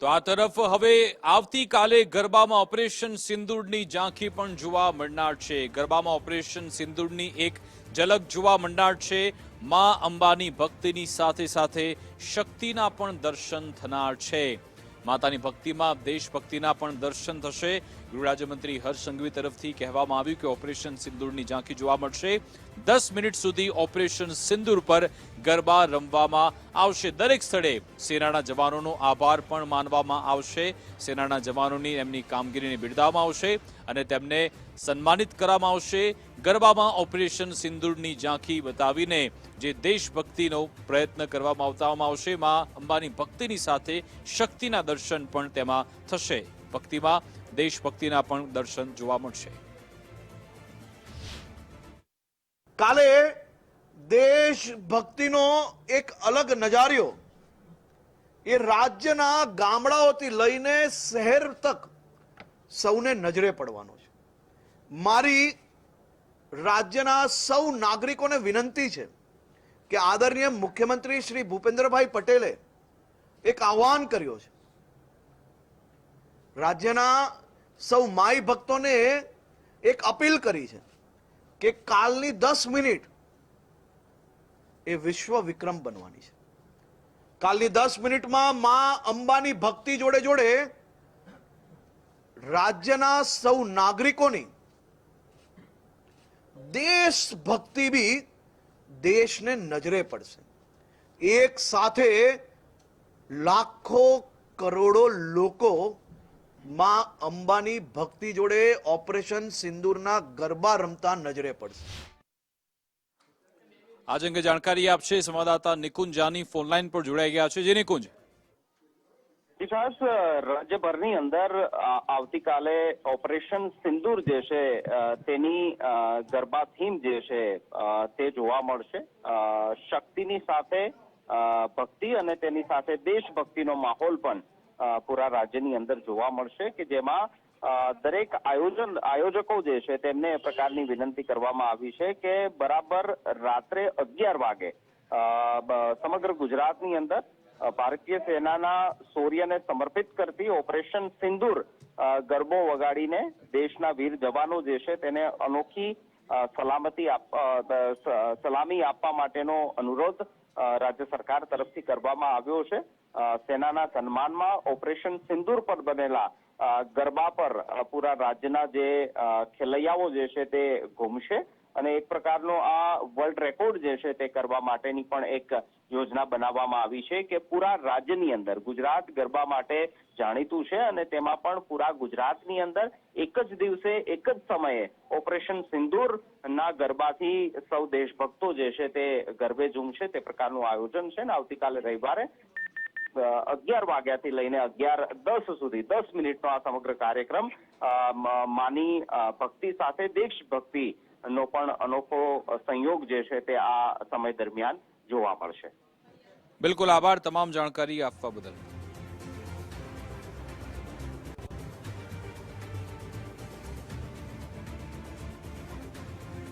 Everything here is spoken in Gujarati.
તો આ તરફ હવે આવતીકાલે ગરબામાં ઓપરેશન સિંદૂરની ઝાંખી પણ જોવા મળનાર છે. ગરબામાં ઓપરેશન સિંદૂરની એક ઝલક જોવા મળનાર છે. મા અંબાની ભક્તિની સાથે સાથે શક્તિના પણ દર્શન થનાર છે. માતાની ભક્તિમાં દેશભક્તિના પણ દર્શન થશે. ગૃહ રાજ્યમંત્રી હર્ષ સંઘવી તરફથી કહેવામાં આવ્યું કે ઓપરેશન સિંદૂરની ઝાંખી જોવા મળશે. દસ મિનિટ સુધી ઓપરેશન સિંદૂર પર ગરબા રમવામાં આવશે. દરેક સ્થળે સેનાના જવાનોનો આભાર પણ માનવામાં આવશે. સેનાના જવાનોની એમની કામગીરીને બિરદાવવામાં આવશે અને તેમને સન્માનિત કરવામાં આવશે. ગરબામાં ઓપરેશન સિંદૂરની ઝાંખી બતાવીને જે દેશભક્તિનો પ્રયત્ન કરવામાં આવતામાં આવશે, માં અંબાની ભક્તિની સાથે શક્તિના દર્શન પણ તેમાં થશે. ભક્તિમાં દેશભક્તિના પણ દર્શન જોવા મળશે. કાલે દેશભક્તિનો એક અલગ નજારિયો. એ રાજ્યના ગામડાઓથી લઈને શહેર તક સૌને નજરે પડવાનો છે. મારી રાજ્યના સૌ નાગરિકોને વિનંતી છે કે આદરણીય મુખ્યમંત્રી શ્રી ભૂપેન્દ્રભાઈ પટેલે એક આહ્વાન કર્યો છે. રાજ્યના સૌ માઈ ભક્તોને એક અપીલ કરી છે કે કાલની દસ મિનિટ એ વિશ્વ વિક્રમ બનવાની છે. કાલની દસ મિનિટમાં મા અંબાની ભક્તિ જોડે જોડે રાજ્યના સૌ નાગરિકોની દેશ ભક્તિ બી દેશને નજરે પડશે. એક સાથે લાખો કરોડો લોકો માં અંબાની ભક્તિ જોડે ઓપરેશન સિંદૂરના ગરબા રમતા નજરે પડશે. આજ અંગે જાણકારી આપશે સંવાદદાતા નિકુંજ જાની ફોનલાઈન પર જોડાઈ ગયા છે. જે નિકુંજ. વિશ્વાસ રાજ્યભરની અંદર આવતીકાલે ઓપરેશન સિંદૂર જે છે તેની ગરબા થીમ જે છે તે જોવા મળશે. શક્તિની સાથે ભક્તિ અને તેની સાથે દેશભક્તિનો માહોલ પણ પૂરા રાજ્યની અંદર જોવા મળશે કે જેમાં દરેક આયોજન, આયોજકો જે છે તેમને એ પ્રકારની વિનંતી કરવામાં આવી છે કે બરાબર રાત્રે અગિયાર વાગે સમગ્ર ગુજરાતની અંદર ભારતીય સેનાના શૌર્યને સમર્પિત કરતી ઓપરેશન સિંદૂર ગરબો વગાડીને દેશના વીર જવાનો જે છે તેને અનોખી સલામતી સલામી આપવા માટેનો અનુરોધ રાજ્ય સરકાર તરફથી કરવામાં આવ્યો છે. સેનાના સન્માનમાં ઓપરેશન સિંદૂર પર બનેલા ગરબા પર પૂરા રાજ્યના જે ખેલૈયાઓ જે છે તે ઘૂમશે. અને એક પ્રકારનો આ વર્લ્ડ રેકોર્ડ જે છે તે કરવા માટેની પણ એક યોજના બનાવવામાં આવી છે કે પૂરા રાજ્યની અંદર ગુજરાત ગરબા માટે જાણીતું છે અને તેમાં પણ પૂરા ગુજરાતની અંદર એક જ દિવસે, એક જ સમયે ઓપરેશન સિંદૂર ના ગરબાથી સૌ દેશભક્તો જે છે તે ગરબે ઝૂમશે તે પ્રકારનું આયોજન છે ને આવતીકાલે રવિવારે અગિયાર વાગ્યાથી લઈને અગિયાર દસ સુધી, દસ મિનિટનો આ સમગ્ર કાર્યક્રમ માની ભક્તિ સાથે દેશભક્તિ નો પણ અનોખો સંયોગ જે છે તે આ સમય દરમિયાન જોવા મળશે. બિલકુલ આભાર. તમામ જાણકારી આપવા બદલ.